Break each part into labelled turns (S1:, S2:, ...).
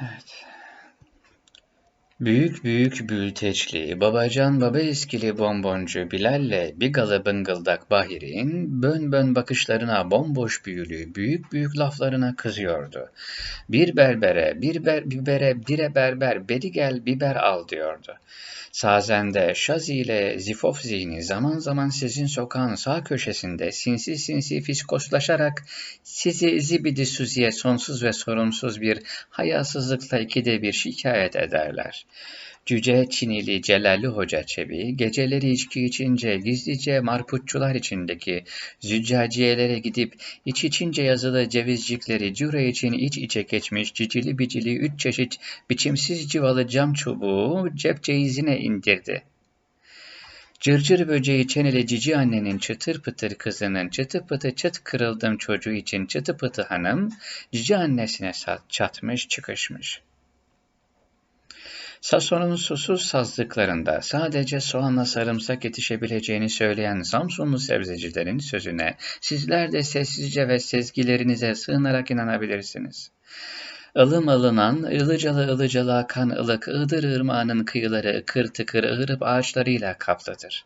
S1: Evet. Büyük büyük büyüteçli, babacan baba eskili bonboncu Bilal'le bir galı bıngıldak Bahir'in bön bön bakışlarına bomboş büyülü, büyük büyük laflarına kızıyordu. Bir berbere, bir ber, bibere, bire berber, beri gel biber al diyordu. Sazende Şazi ile Zifof zihni zaman zaman sizin sokağın sağ köşesinde sinsi sinsi fiskoslaşarak sizi zibidi suziye sonsuz ve sorumsuz bir hayasızlıkla ikide bir şikayet ederler. Cüce Çinili Celalli Hoca Çebi, geceleri içki içince gizlice marputçular içindeki züccaciyelere gidip iç içince yazılı cevizcikleri cüre için iç içe geçmiş cicili bicili üç çeşit biçimsiz civalı cam çubuğu cep ceyizine indirdi. Cırcır böceği çeneli cici annenin çıtır pıtır kızının çıtı pıtı çıt kırıldım çocuğu için çıtı pıtı hanım cici annesine çatmış çıkışmış. Sason'un susuz sazlıklarında sadece soğanla sarımsak yetişebileceğini söyleyen Samsunlu sebzecilerin sözüne sizler de sessizce ve sezgilerinize sığınarak inanabilirsiniz. Ilım ılınan, ılıcalı ılıcalı akan ılık Iğdır ırmağının kıyıları ıkır tıkır ığırıp ağaçlarıyla kaplıdır.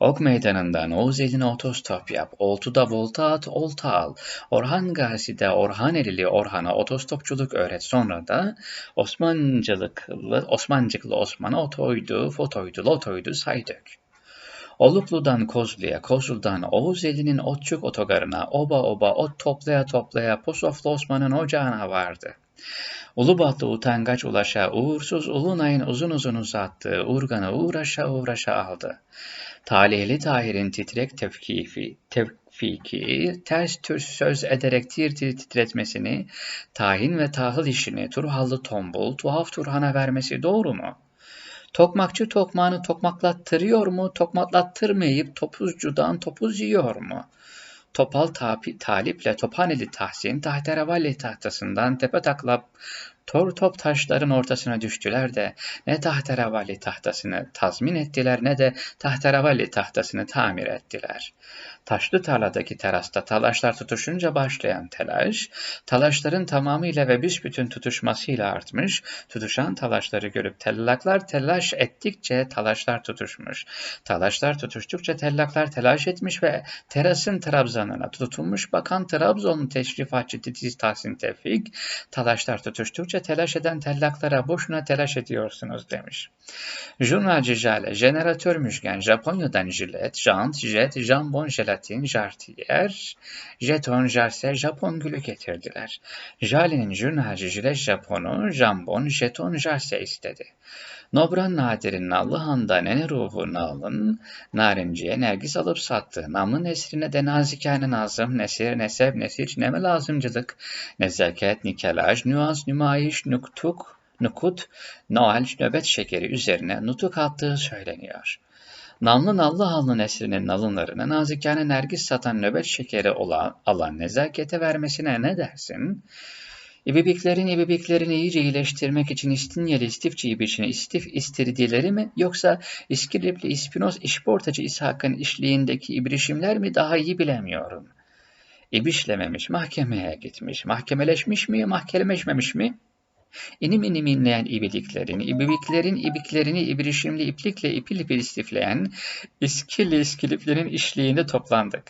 S1: Ok meydanından Oğuz eline otostop yap, oltuda volta at, olta al. Orhan Gazi'de Orhanelili Orhan'a otostopçuluk öğret. Sonra da Osmancılıklı, Osmancıklı Osman'a otoydu, fotoydu, lotoydu say dök. Oluklu'dan Kozlu'ya, Kozlu'dan Oğuzeli'nin Otçuk otogarına, oba oba ot toplaya toplaya Posoflu Osman'ın ocağına vardı. Ulubatlı utangaç ulaşa, uğursuz Ulunay'ın uzun uzun uzattığı urganı uğraşa uğraşa aldı. Talihli Tahir'in titrek tevkifi, tevfiki, ters tür söz ederek tir tir titretmesini, tahin ve tahıl işini Turhallı tombul, tuhaf Turhan'a vermesi doğru mu? Tokmakçı tokmağını tokmaklattırıyor mu, tokmaklattırmayıp topuzcudan topuz yiyor mu? Topal Talip'le Tophaneli Tahsin tahterevalli tahtasından tepe taklap tor top taşların ortasına düştüler de ne tahterevalli tahtasını tazmin ettiler ne de tahterevalli tahtasını tamir ettiler. Taşlı tarladaki terasta talaşlar tutuşunca başlayan telaş, talaşların tamamıyla ve büsbütün tutuşmasıyla artmış, tutuşan talaşları görüp tellaklar telaş ettikçe talaşlar tutuşmuş. Talaşlar tutuştukça tellaklar telaş etmiş ve terasın trabzanına tutulmuş bakan Trabzon teşrifatçı Titiz Tahsin Tevfik, talaşlar tutuştukça telaş eden tellaklara boşuna telaş ediyorsunuz demiş. Jurnalci Jale, jeneratör müjgan, Japonya'dan jilet, jant, jet, jambon, jelatin, jartiyer, jeton, jarse, Japon gülü getirdiler. Jale'nin jurnalci jilet Japonu, jambon, jeton, jarse istedi. Nobran Nadir'in Nallıhan'da nene ruhu Nal'ın narinciye nergis alıp sattı. Namlı nesrine de nazikâne nazım, nesir, nesep, nesir, neme lazımcılık, nezaket, nikelaj, nüans, nümayiş, nuktuk, nukut, Noel nöbet şekeri üzerine nutuk attığı söyleniyor. Namlı nallı hallı nesrinin nalınlarını nazikane nergis satan nöbet şekeri olan, alan nezakete vermesine ne dersin? İbibiklerin ibibiklerini iyice iyileştirmek için İstinyeli istifçi ibişine istif istiridileri mi yoksa İskilipli İspinoz işportacı İshak'ın işliğindeki ibrişimler mi daha iyi bilemiyorum. İbişlememiş, mahkemeye gitmiş, mahkemeleşmiş mi, mahkemeleşmemiş mi? İnim inim inleyen ibidiklerin, ibibiklerin ibiklerini ibrişimli iplikle ipil ipil istifleyen iskili iskiliplerin işliğinde toplandık.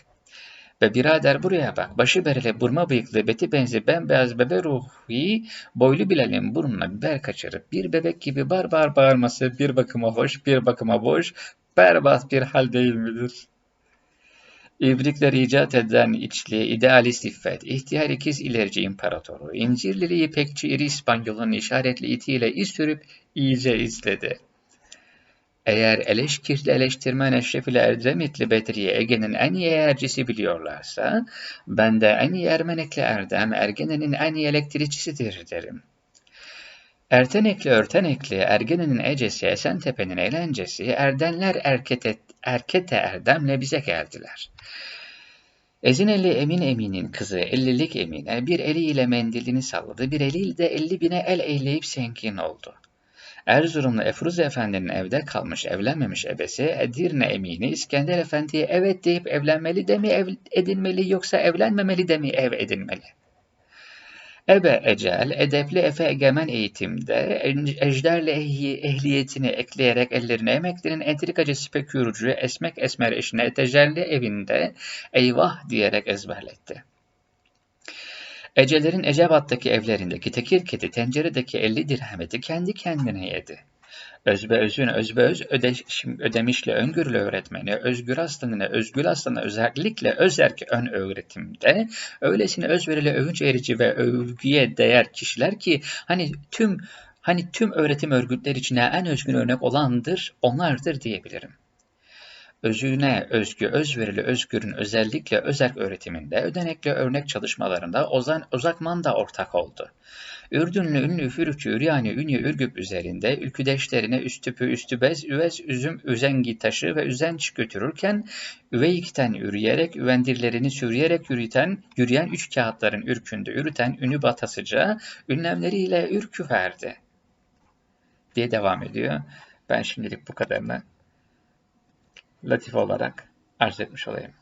S1: Ve birader buraya bak, başı berele burma bıyıklı, beti benzi bembeyaz bebe ruhi, boylu Bilal'in burnuna biber kaçırıp bir bebek gibi bar bar bağırması bir bakıma hoş, bir bakıma boş, berbat bir hal değil midir? İbrikler icat eden içli, idealist iffet, ihtiyar ikiz ilerici imparatoru, incirlili ipekçi iri İspanyol'un işaretli itiyle iz sürüp iyice izledi. Eğer eleşkirli eleştirmen Eşref ile Erdremitli Bedriye Ege'nin en iyi eğercisi biliyorlarsa, ben de en iyi Ermenekli Erdem, Ergene'nin en iyi elektrikçisidir derim. Ertenekli Örtenekli, Ergene'nin Ecesi, Esentepe'nin eğlencesi, Erdenler erkete, erkete Erdem'le bize geldiler. Ezineli Emin Emin'in kızı ellilik Emine bir eliyle mendilini salladı, bir eliyle de elli bine el eğleyip senkin oldu. Erzurumlu Efruz Efendi'nin evde kalmış evlenmemiş ebesi Edirne Emini İskender Efendi'ye evet deyip evlenmeli de mi ev edinmeli yoksa evlenmemeli de mi ev edinmeli? Ebe ecel, edepli efe egemen eğitimde ejderle ehli, ehliyetini ekleyerek ellerine emeklinin entrikacı spekürcü esmek esmer eşine tecelli evinde eyvah diyerek ezberletti. Ecelerin Ecebat'taki evlerindeki tekir kedi tenceredeki elli dirhemeti kendi kendine yedi. Özbe özün özbeöz ödeşim, ödemişli öngörülü öğretmeni Özgür Aslan'ın Özgül Aslan'a özellikle özerk ön öğretimde öylesine özverili övünç erici ve övgüye değer kişiler ki hani tüm hani tüm öğretim örgütleri içine en özgün örnek olandır, onlardır diyebilirim özüne özgü, özverili özgürün özellikle özerk öğretiminde, ödenekli örnek çalışmalarında Ozan Ozakman da ortak oldu. Ürdünlü ünlü Fürükçü Üryani Ünye Ürgüp üzerinde ülküdeşlerine üstüpü üstübez, üvez, üzüm, üzengi taşı ve üzenç götürürken üveyikten ürüyerek, üvendirlerini sürüyerek yürüten, yürüyen üç kağıtların ürkünde ürüten ünü batasıca ünlemleriyle ürkü verdi diye devam ediyor. Ben şimdilik bu kadarını latif olarak arz etmiş olayım.